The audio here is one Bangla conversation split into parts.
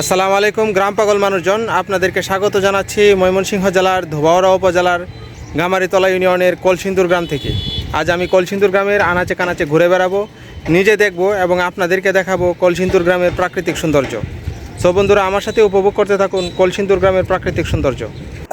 আসসালামু আলাইকুম, গ্রাম পাগল মানুষজন। আপনাদেরকে স্বাগত জানাচ্ছি ময়মনসিংহ জেলার ধোবাওড়া উপজেলার গামারিতলা ইউনিয়নের কলসিন্দুর গ্রাম থেকে। আজ আমি কলসিন্দুর গ্রামের আনাচে কানাচে ঘুরে বেড়াবো, নিজে দেখব এবং আপনাদেরকে দেখাবো কলসিন্দুর গ্রামের প্রাকৃতিক সৌন্দর্য। সব বন্ধুরা, আমার সাথে উপভোগ করতে থাকুন কলসিন্দুর গ্রামের প্রাকৃতিক সৌন্দর্য।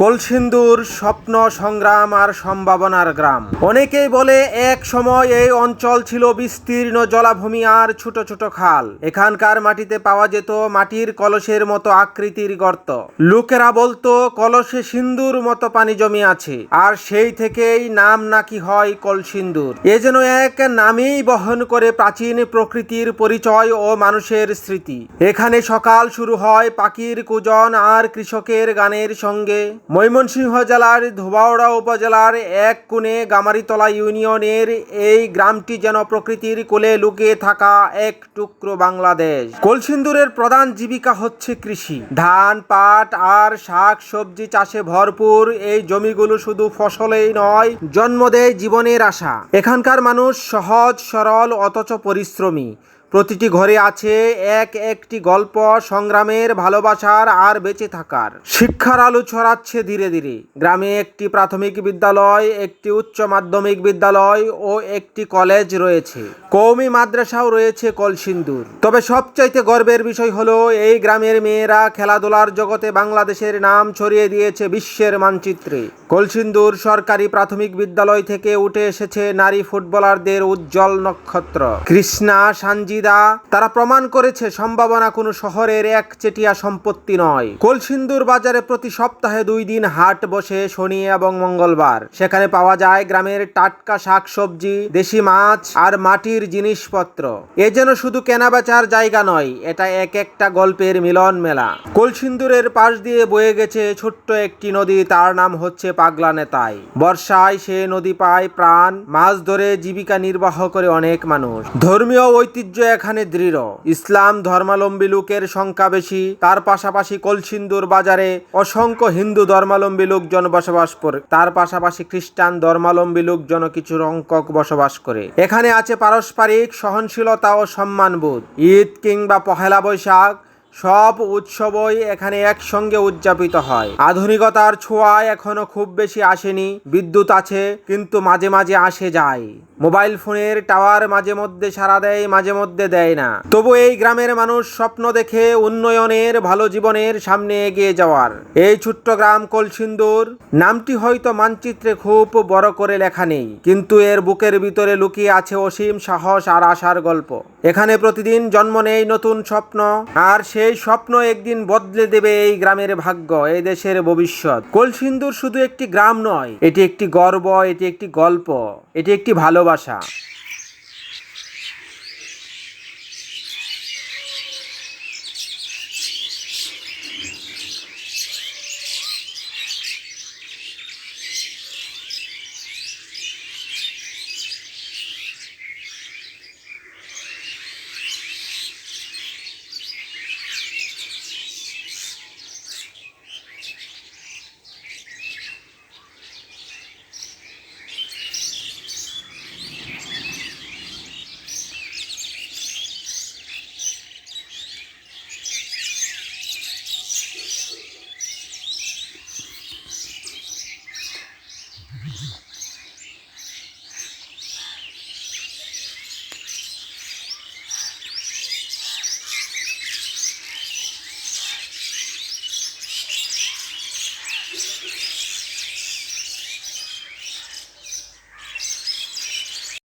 কলসিন্দুর স্বপ্ন সংগ্রাম আর সম্ভাবনার গ্রাম। অনেকেই বলে এক সময় এই অঞ্চল ছিল বিস্তীর্ণ জলাভূমি আর ছোট ছোট খাল। এখানকার মাটিতে পাওয়া যেত মাটির কলসের মতো আকৃতির গর্ত। লোকেরা বলতো, কলসে সিন্দুর মতো পানি জমে আছে, আর সেই থেকেই নাম নাকি হয় কলসিন্দুর। এ যেন এক নামেই বহন করে প্রাচীন প্রকৃতির পরিচয় ও মানুষের স্মৃতি। এখানে সকাল শুরু হয় পাখির কুজন আর কৃষকের গানের সঙ্গে। ময়মনসিংহ জেলার ধোবাউড়া উপজেলার এক কোণে গামারিতলা ইউনিয়নের এই গ্রামটি যেন প্রকৃতির কোলে লুকিয়ে থাকা এক টুকরো বাংলাদেশ। কলসিন্দুরের প্রধান জীবিকা হচ্ছে কৃষি। ধান, পাট আর শাক সবজি চাষে ভরপুর, এই জমিগুলো শুধু ফসলেই নয়, জন্ম দেয় জীবনের আশা। এখানকার মানুষ সহজ, সরল, অথচ পরিশ্রমী। প্রতিটি ঘরে আছে এক একটি গল্প, সংগ্রামের ভালোবাসার আর বেঁচে থাকার। শিক্ষার আলো ছড়াচ্ছে ধীরে ধীরে। গ্রামে একটি প্রাথমিক বিদ্যালয়, একটি উচ্চ মাধ্যমিক বিদ্যালয় ও একটি কলেজ রয়েছে। কৌমি মাদ্রাসাও রয়েছে কলসিন্দুর। তবে সবচাইতে গর্বের বিষয় হলো, এই গ্রামের মেয়েরা খেলাধুলার জগতে বাংলাদেশের নাম ছড়িয়ে দিয়েছে বিশ্বের মানচিত্রে। কলসিন্দুর সরকারি প্রাথমিক বিদ্যালয় থেকে উঠে এসেছে নারী ফুটবলারদের উজ্জ্বল নক্ষত্র। কৃষ্ণা সানজিদা তারা প্রমাণ করেছে, সম্ভাবনা কোনো শহরের একচেটিয়া সম্পত্তি নয়। কলসিন্দুর বাজারে প্রতি সপ্তাহে দুই দিন হাট বসে শনি এবং মঙ্গলবার। সেখানে পাওয়া যায় গ্রামের টাটকা শাকসবজি, দেশি মাছ আর মাটির জিনিসপত্র। এ যেন শুধু কেনাবেচার জায়গা নয়, এটা এক একটা গল্পের মিলন মেলা। কলসিন্দুরের পাশ দিয়ে বয়ে গেছে ছোট্ট একটি নদী, তার নাম হচ্ছে পাগলা নেতাই। বর্ষায় সে নদী পায় প্রাণ, মাছ ধরে জীবিকা নির্বাহ করে অনেক মানুষ। ধর্মীয় ঐতিহ্য এখানে দৃঢ়। ইসলাম ধর্মাবলম্বী লোকের সংখ্যা বেশি, তার পাশাপাশি কলসিন্দুর বাজারে অসংখ্য হিন্দু ধর্মাবলম্বী লোকজন বসবাস করে, তার পাশাপাশি খ্রিস্টান ধর্মাবলম্বী লোকজন কিছু সংখ্যক বসবাস করে। এখানে আছে পারস্পরিক সহনশীলতা ও সম্মানবোধ। ঈদ কিংবা পহেলা বৈশাখ সব উৎসবই এখানে একসঙ্গে উদযাপিত হয়। আধুনিকতার ছোঁয়ায় এখনও খুব বেশি আসেনি। বিদ্যুৎ আছে, কিন্তু মাঝে মাঝে আসে যায়। মোবাইল ফোনের টাওয়ার মাঝে মধ্যে সারা দেয়, মাঝে মধ্যে দেয় না। তবু এই গ্রামের মানুষ স্বপ্ন দেখে উন্নয়নের, ভালো জীবনের সামনে এগিয়ে যাওয়ার। এই ছোট্ট গ্রাম কলসিন্দুর, নামটি হয়তো মানচিত্রে খুব বড় করে লেখা নেই, কিন্তু এর বুকের ভিতরে লুকিয়ে আছে অসীম সাহস আর আশার গল্প। এখানে প্রতিদিন জন্ম নেই নতুন স্বপ্ন, আর সেই স্বপ্ন একদিন বদলে দেবে এই গ্রামের ভাগ্য, এই দেশের ভবিষ্যৎ। কলসিন্দুর শুধু একটি গ্রাম নয়, এটি একটি গর্ব, এটি একটি গল্প, এটি একটি ভালোবাসা।